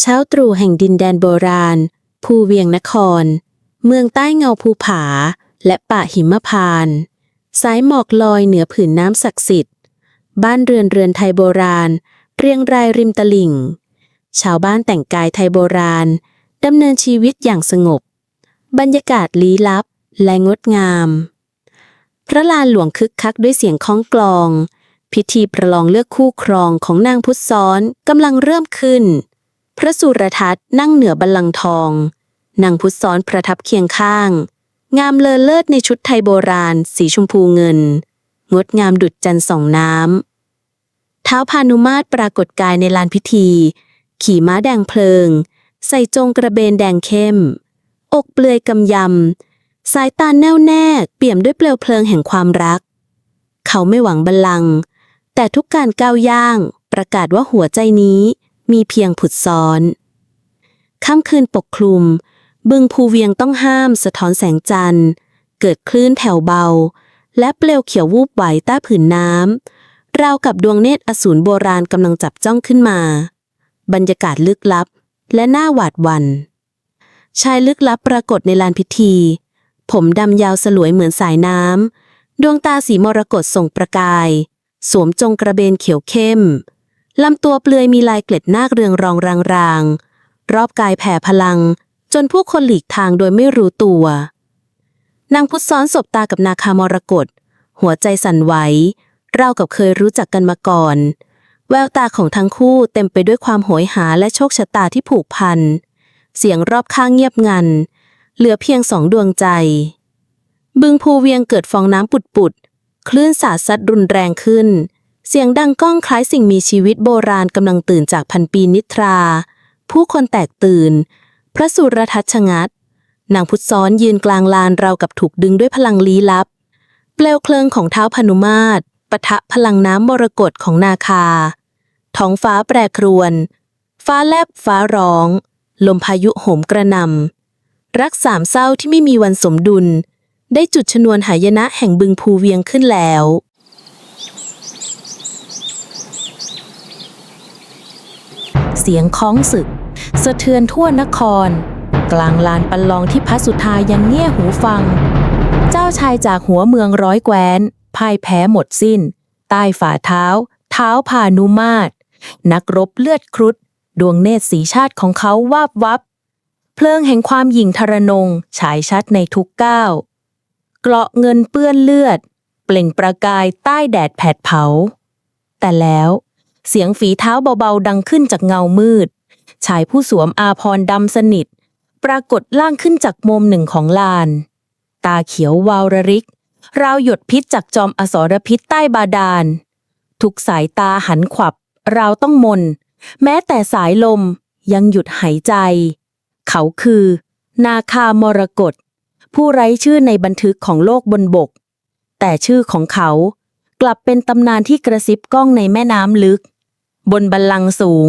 เช้าตรู่แห่งดินแดนโบราณ ภูเวียงนคร เมืองใต้เงาภูผา และป่าหิมพาน สายหมอกลอยเหนือผืนน้ำศักดิ์สิทธิ์ บ้านเรือนเรือนไทยโบราณ เรียงรายริมตลิ่ง ชาวบ้านแต่งกายไทยโบราณดำเนินชีวิตอย่างสงบ บรรยากาศลี้ลับและงดงาม พระลานหลวงคึกคักด้วยเสียงค้องกลอง พิธีประลองเลือกคู่ครองของนางพุทธซ้อนกำลังเริ่มขึ้น พระสุรทัศน์นั่งเหนือบัลลังก์ทอง นางพุทธซ้อนประทับเคียงข้าง งามเลอเลิศในชุดไทยโบราณ สีชมพูเงิน งดงามดุจจันทร์สองน้ำเท้าพานุมาตรปรากฏกายในลานพิธี ขี่ม้าแดงเพลิง ใส่จงกระเบนแดงเข้ม อกเปลือยกำยำสายตาแน่วแน่เปี่ยมด้วยเปลวเพลิงแห่งความรัก เขาไม่หวังบัลลังก์ แต่ทุกการก้าวย่างประกาศว่าหัวใจนี้มีเพียงผุดซ้อนค่ำคืนปกคลุม บึงภูเวียงต้องห้ามสะท้อนแสงจันทร์ เกิดคลื่นแผ่วเบา และเปลวเขียววูบไหวใต้ผืนน้ำราวกับดวงเนตรอสูรโบราณกำลังจับจ้องขึ้นมา บรรยากาศลึกลับและน่าหวาดหวั่นชายลึกลับปรากฏในลานพิธี ผมดำยาวสลวยเหมือนสายน้ำ ดวงตาสีมรกตส่งประกาย สวมจงกระเบนเขียวเข้ม ลำตัวเปลือยมีลายเกล็ดนาคเรืองรองรางๆ รอบกายแผ่พลัง จนผู้คนหลีกทางโดยไม่รู้ตัว นางพุทธซ้อนสบตากับนาคามรกต หัวใจสั่นไหวราวกับเคยรู้จักกันมาก่อน แววตาของทั้งคู่เต็มไปด้วยความโหยหาและโชคชะตาที่ผูกพัน เสียงรอบข้างเงียบงัน เหลือเพียงสองดวงใจ บึงภูเวียงเกิดฟองน้ำปุดๆ คลื่นสาดซัดรุนแรงขึ้น เสียงดังก้องคล้ายสิ่งมีชีวิตโบราณกำลังตื่นจากพันปีนิทรา ผู้คนแตกตื่น พระสุรทัศชะงัด นางพุทธซ้อนยืนกลางลานเรากับถูกดึงด้วยพลังลี้ลับ เปลวเพลิงของเท้าพนุมาตรปะทะพลังน้ำมรกตของนาคา ท้องฟ้าแปรครวน ฟ้าแลบฟ้าร้อง ลมพายุโหมกระหนำรักสามเศร้าที่ไม่มีวันสมดุล ได้จุดชนวนหายนะแห่งบึงภูเวียงขึ้นแล้ว เสียงคล้องศึก สะเทือนทั่วนคร กลางลานปันลองที่พระสุธายังเงี่ยหูฟัง เจ้าชายจากหัวเมืองร้อยแคว้นพ่ายแพ้หมดสิ้น ใต้ฝ่าเท้า เท้าพานุมาตรนักรบเลือดครุฑดวงเนตรสีชาติของเขาวาบวับ เพลิงแห่งความหยิ่งทรนงฉายชัดในทุกก้าว เกราะเงินเปื้อนเลือด เปล่งประกายใต้แดดแผดเผา แต่แล้วเสียงฝีเท้าเบาๆดังขึ้นจากเงามืด ชายผู้สวมอาพรดำสนิท ปรากฏล่างขึ้นจากมุมหนึ่งของลาน ตาเขียววาวระริก ราวหยดพิษจากจอมอสรพิษใต้บาดาล ทุกสายตาหันขวับ ราวต้องมน แม้แต่สายลมยังหยุดหายใจ เขาคือ นาคามรกต ผู้ไร้ชื่อในบันทึกของโลกบนบก แต่ชื่อของเขา กลับเป็นตำนานที่กระซิบก้องในแม่น้ำลึก บนบัลลังสูง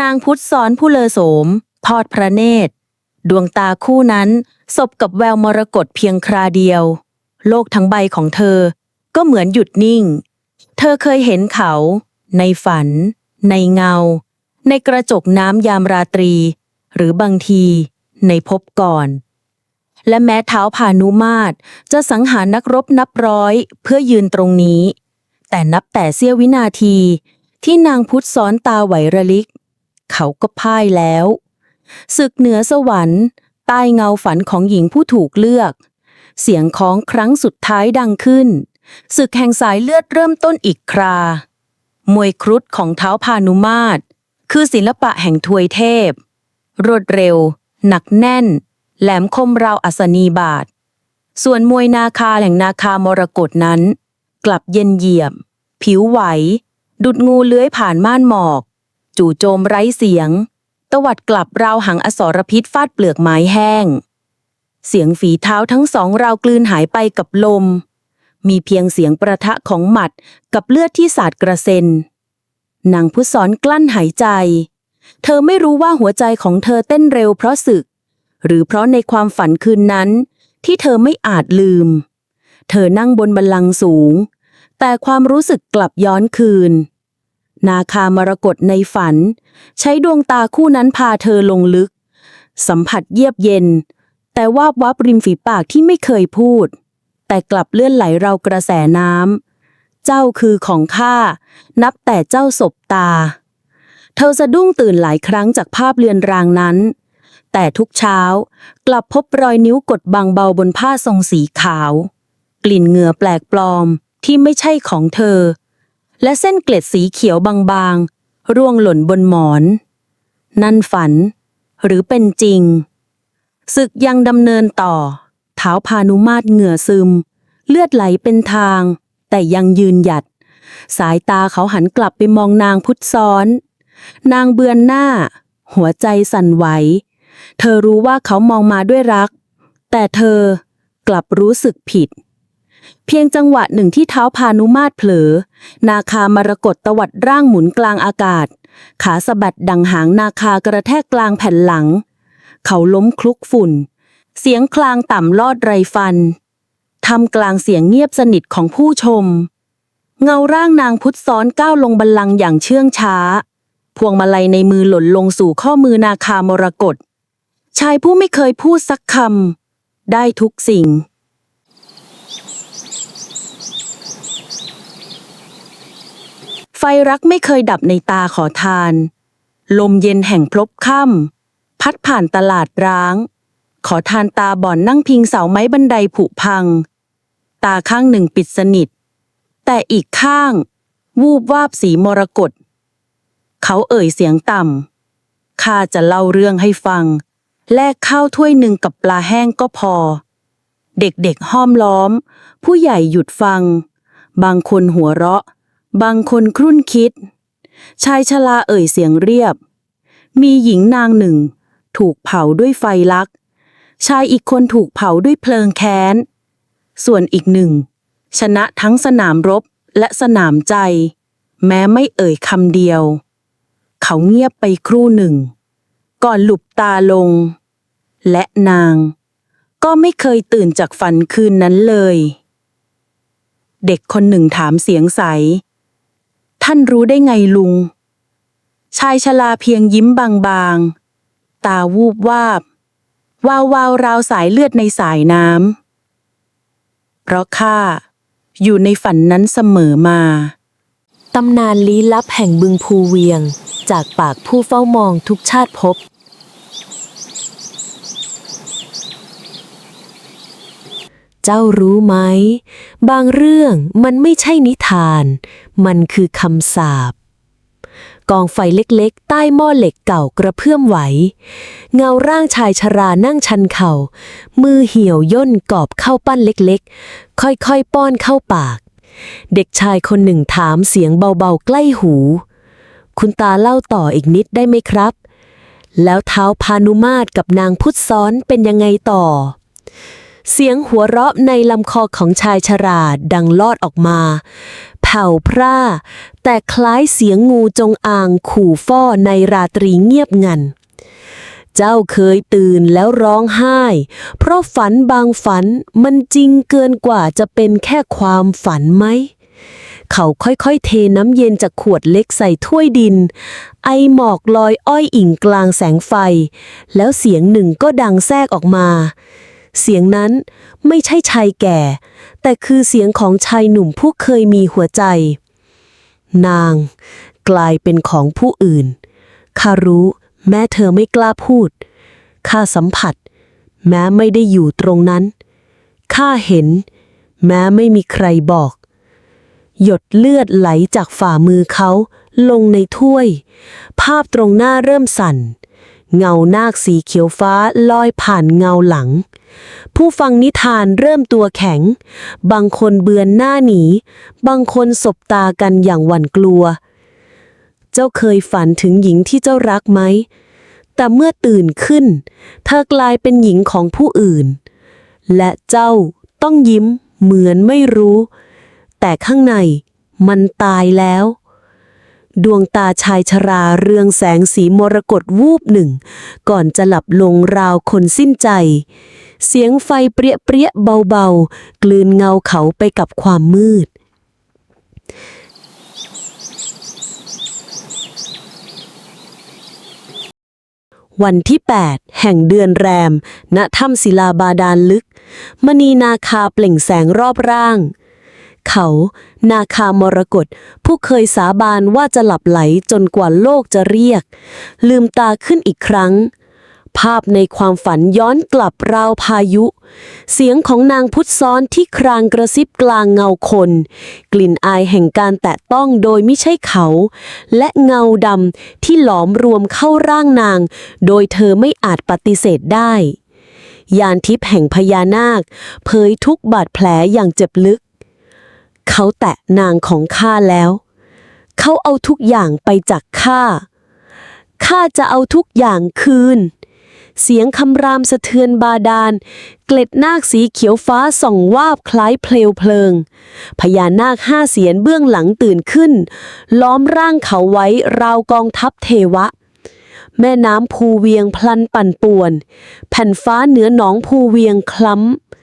นางพุทธซ้อนผู้เลอโสม ทอดพระเนตร ดวงตาคู่นั้นสบกับแววมรกตเพียงคราเดียว โลกทั้งใบของเธอ ก็เหมือนหยุดนิ่ง เธอเคยเห็นเขา ในฝัน ในเงา ในกระจกน้ำยามราตรี หรือบางที ในภพก่อน และแม้เท้าพานุมาตรจะสังหารนักรบนับร้อยเพื่อยืนตรงนี้ แต่นับแต่เสี้ยววินาทีที่นางพุทธซ้อนตาไหวระลิก เขาก็พ่ายแล้วศึกเหนือสวรรค์ ใต้เงาฝันของหญิงผู้ถูกเลือก เสียงของครั้งสุดท้ายดังขึ้นศึกแห่งสายเลือดเริ่มต้นอีกครา มวยครุฑของเท้าพานุมาตรคือศิลปะแห่งทวยเทพ รวดเร็ว หนักแน่น แหลมคมราวอัศนีบาท ส่วนมวยนาคาแห่งนาคามรกตนั้น กลับเย็นเยียบ ผิวไหว ดุดงูเลื้อยผ่านม่านหมอก จู่โจมไร้เสียง ตวัดกลับราวหังอสรพิษฟาดเปลือกไม้แห้ง เสียงฝีเท้าทั้งสองราวกลืนหายไปกับลม มีเพียงเสียงประทะของหมัดกับเลือดที่สาดกระเซ็นนางผู้สอนกลั้นหายใจ เธอไม่รู้ว่าหัวใจของเธอเต้นเร็วเพราะศึก หรือเพราะในความฝันคืนนั้น ที่เธอไม่อาจลืม เธอนั่งบนบัลลังก์สูง แต่ความรู้สึกกลับย้อนคืน นาคามรกตในฝัน ใช้ดวงตาคู่นั้นพาเธอลงลึก สัมผัสเยียบเย็น แต่วาบวับริมฝีปากที่ไม่เคยพูด แต่กลับเลื่อนไหลเรากระแสน้ำเจ้าคือของข้านับแต่เจ้าศบตาเธอสะดุ้งตื่นหลายครั้งจากภาพเลือนรางนั้น แต่ทุกเช้า กลับพบรอยนิ้วกดบางเบาบนผ้าทรงสีขาว กลิ่นเหงื่อแปลกปลอมที่ไม่ใช่ของเธอ และเส้นเกล็ดสีเขียวบางๆ ร่วงหล่นบนหมอน นั่นฝัน หรือเป็นจริงศึกยังดำเนินต่อ เท้าพานุมาตรเหงื่อซึม เลือดไหลเป็นทาง แต่ยังยืนหยัด สายตาเขาหันกลับไปมองนางพุทธซ้อน นางเบือนหน้า หัวใจสั่นไหว เธอรู้ว่าเขามองมาด้วยรัก แต่เธอกลับรู้สึกผิด เพียงจังหวะหนึ่งที่เท้าพานุมาตรเผลอ นาคามรกตตวัดร่างหมุนกลางอากาศ ขาสะบัดดังหางนาคากระแทกกลางแผ่นหลัง เขาล้มคลุกฝุ่น เสียงคลางต่ำลอดไรฟันทำกลางเสียงเงียบสนิทของผู้ชม เงาร่างนางพุทธซ้อนก้าวลงบัลลังอย่างเชื่องช้า พวงมาลัยในมือหล่นลงสู่ข้อมือนาคามรกต ชายผู้ไม่เคยพูดสักคำได้ทุกสิ่ง ไฟรักไม่เคยดับในตาขอทาน ลมเย็นแห่งพลบค่ำพัดผ่านตลาดร้าง ขอทานตาบ่อนนั่งพิงเสาไม้บันไดผุพัง ตาข้างหนึ่งปิดสนิท แต่อีกข้าง วูบวาบสีมรกตเขาเอ่ยเสียงต่ำข้าจะเล่าเรื่องให้ฟัง แลกข้าวถ้วยหนึ่งกับปลาแห้งก็พอ เด็กๆห้อมล้อม ผู้ใหญ่หยุดฟัง บางคนหัวเราะ บางคนครุ่นคิด ชายชราเอ่ยเสียงเรียบ มีหญิงนางหนึ่ง ถูกเผาด้วยไฟลัก ชายอีกคนถูกเผาด้วยเพลิงแค้น ส่วนอีกหนึ่ง ชนะทั้งสนามรบและสนามใจ แม้ไม่เอ่ยคำเดียว เขาเงียบไปครู่หนึ่ง ก่อนหลุบตาลง และนาง ก็ไม่เคยตื่นจากฝันคืนนั้นเลย เด็กคนหนึ่งถามเสียงใส ท่านรู้ได้ไงลุง ชายชราเพียงยิ้มบางๆ ตาวูบวาบ วาววาวราวสายเลือดในสายน้ำเพราะข้าอยู่ในฝันนั้นเสมอมาตำนานลี้ลับแห่งบึงภูเวียง จากปากผู้เฝ้ามองทุกชาติภพ เจ้ารู้ไหม บางเรื่องมันไม่ใช่นิทาน มันคือคำสาปกองไฟเล็กๆ ใต้หม้อเหล็กเก่ากระเพื่อมไหว เงาร่างชายชรานั่งชันเขา่า มือเหี่ยวย่นกอบเข้าปั้นเล็กๆ ค่อยๆ ป้อนเข้าปาก เด็กชายคนหนึ่งถามเสียงเบาๆ ใกล้หู คุณตาเล่าต่ออีกนิดได้ไหมครับ แล้วเท้าพานุมาตรกับนางพุทธซ้อนเป็นยังไงต่อ เสียงหัวเราะในลำคอของชายชราดดังลอดออกมาแผ่วพร่า แต่คล้ายเสียงงูจงอางขู่ฟ่อในราตรีเงียบงัน เจ้าเคยตื่นแล้วร้องไห้ เพราะฝันบางฝันมันจริงเกินกว่าจะเป็นแค่ความฝันไหม เขาค่อยๆเทน้ำเย็นจากขวดเล็กใส่ถ้วยดิน ไอหมอกลอยอ้อยอิ่งกลางแสงไฟ แล้วเสียงหนึ่งก็ดังแทรกออกมา เสียงนั้นไม่ใช่ชายแก่ แต่คือเสียงของชายหนุ่มผู้เคยมีหัวใจ นางกลายเป็นของผู้อื่นข้ารู้แม้เธอไม่กล้าพูดข้าสัมผัส แม้ไม่ได้อยู่ตรงนั้นข้าเห็น แม้ไม่มีใครบอก หยดเลือดไหลจากฝ่ามือเขาลงในถ้วย ภาพตรงหน้าเริ่มสั่น เงานาคสีเขียวฟ้าลอยผ่านเงาหลัง ผู้ฟังนิทานเริ่มตัวแข็ง บางคนเบือนหน้าหนี บางคนสบตากันอย่างหวั่นกลัว เจ้าเคยฝันถึงหญิงที่เจ้ารักไหม แต่เมื่อตื่นขึ้น เธอกลายเป็นหญิงของผู้อื่น และเจ้าต้องยิ้มเหมือนไม่รู้ แต่ข้างในมันตายแล้ว ดวงตาชายชราเรืองแสงสีมรกตวูบหนึ่ง ก่อนจะหลับลงราวคนสิ้นใจ เสียงไฟเปรี้ยเปเบาๆ กลืนเงาเขาไปกับความมืด วันที่ 8 แห่งเดือนแรม ณถ้ำศิลาบาดาลลึก มณีนาคาเปล่งแสงรอบร่าง เขา นาคามรกตผู้เคยสาบานว่าจะหลับไหลจนกว่าโลกจะเรียก ลืมตาขึ้นอีกครั้ง ภาพในความฝันย้อนกลับราวพายุ เสียงของนางพุทธซ้อนที่ครางกระซิบกลางเงาคน กลิ่นอายแห่งการแตะต้องโดยไม่ใช่เขา และเงาดำที่หลอมรวมเข้าร่างนาง โดยเธอไม่อาจปฏิเสธได้ยานทิพย์แห่งพญานาค เผยทุกบาดแผลอย่างเจ็บลึก เขาแตะนางของข้าแล้ว เขาเอาทุกอย่างไปจากข้า ข้าจะเอาทุกอย่างคืน เสียงคำรามสะเทือนบาดาล เกล็ดนาคสีเขียวฟ้าส่องวาบคล้ายเพลวเพลิง พญานาคห้าเสียนเบื้องหลังตื่นขึ้น ล้อมร่างเขาไว้ราวกองทัพเทวะแม่น้ำภูเวียงพลันปั่นป่วน แผ่นฟ้าเหนือหนองภูเวียงคล้ำ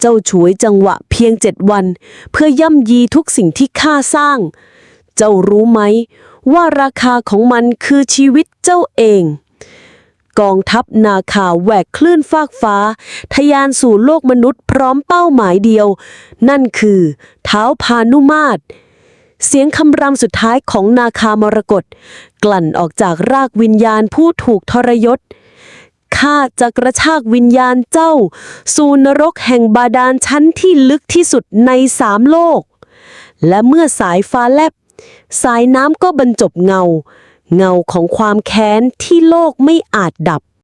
เจ้าฉวยจังหวะเพียงเจ็ดวัน เพื่อย่ำยีทุกสิ่งที่ข้าสร้าง เจ้ารู้ไหม ว่าราคาของมันคือชีวิตเจ้าเอง กองทัพนาคาแหวกคลื่นฟากฟ้าทะยานสู่โลกมนุษย์พร้อมเป้าหมายเดียว นั่นคือเท้าพานุมาตรเสียงคำรำสุดท้ายของนาคามรกตกลั่นออกจากรากวิญญาณผู้ถูกทรยศ ข้าจะกระชากวิญญาณเจ้า สู่นรกแห่งบาดาลชั้นที่ลึกที่สุดในสามโลก และเมื่อสายฟ้าแลบ สายน้ำก็บรรจบเงา เงาของความแค้นที่โลกไม่อาจดับ